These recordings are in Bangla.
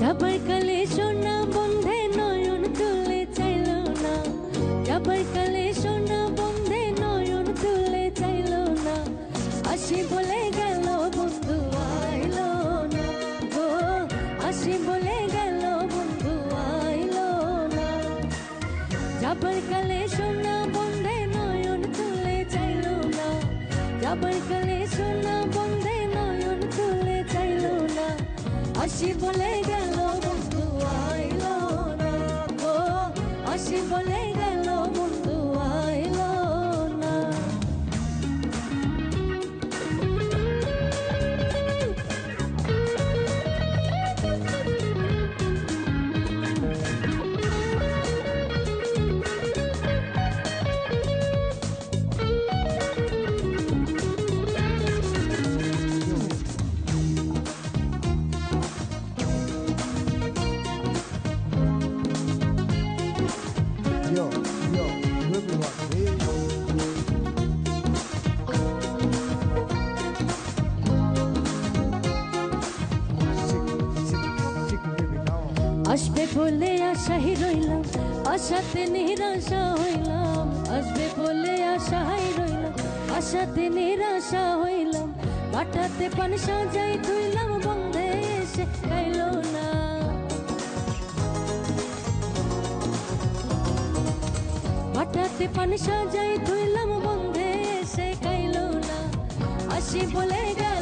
যাবার কালে সোনা বন্ধে নয়ন তুলে চাইল না। যাবার কালে সোনা বন্ধে নয়ন তুলে চাইল না। আসি বলে গেল, বন্ধু আইল না। গো আসি বলে গেল, বন্ধু আইল না। যাবার কালে সোনা বন্ধে নয়ন তুলে চাইল না। যাবার কালে সোনা বন্ধে নয়ন তুলে চাইল না। আসি বলে বলে আসবে বলে আশাই রইলাম, আশাতে নিরাশা হইলাম। আসবে বলে আশাই রইলাম, আশাতে নিরাশা হইলাম। বাটাতে পান সাজাই তুইলাম বন্ধে এসে গাইলো না। বাটাতে পান সাজাই তুইলাম বন্ধে এসে গাইলো না। আসি বলে গেল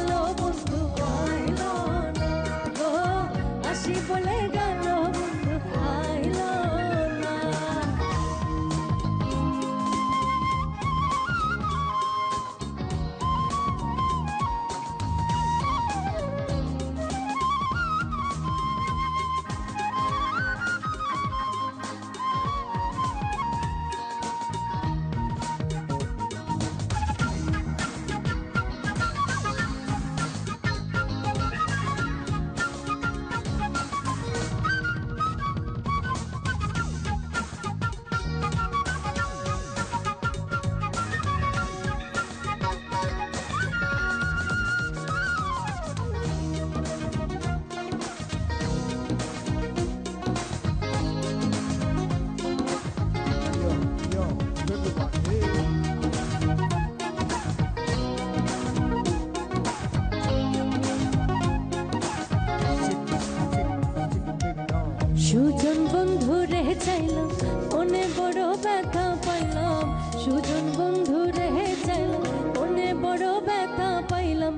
সুজন বন্ধু রে চাইলাম মনে বড় ব্যথা পাইলাম সুজন বন্ধু রে চাইলাম মনে বড় ব্যথা পাইলাম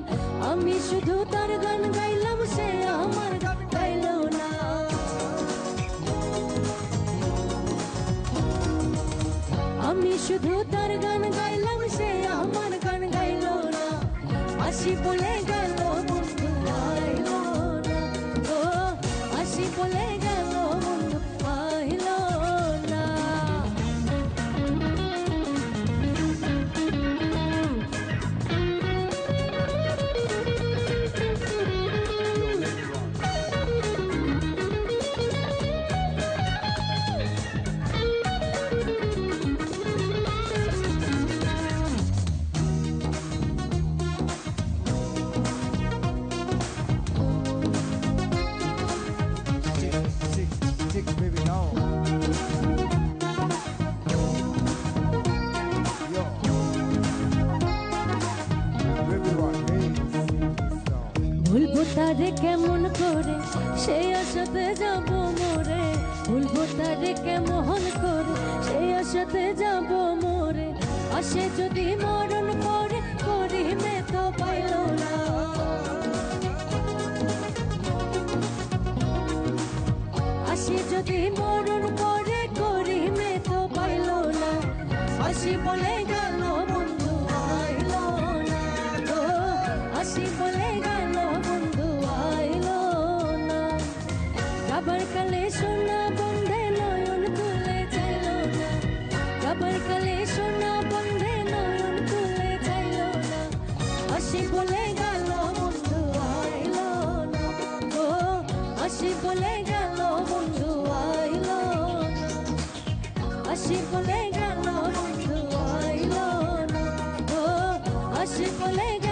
আমি শুধু তার গান গাইলাম, সে আমার গান গাইল না। আমি শুধু তার গান গাইলাম, সে আমার গান গাইল না। আসি বলে গেল বন্ধু আইল না ও, আসি বলে তারে কেমন করে? সেই আশাতে যাব মোরে। ভুলবো তারে কেমন করে? সেই আশাতে যাব মোরে। আসে যদি মরণ পরে করিমে তো পাইল না। আসে যদি মরণ পরে করিমে তো পাইল না। আসি বলে বলে গেল বন্ধু আইল। আসি বলে গেল বন্ধু আইল না। ও আসি বলে গেল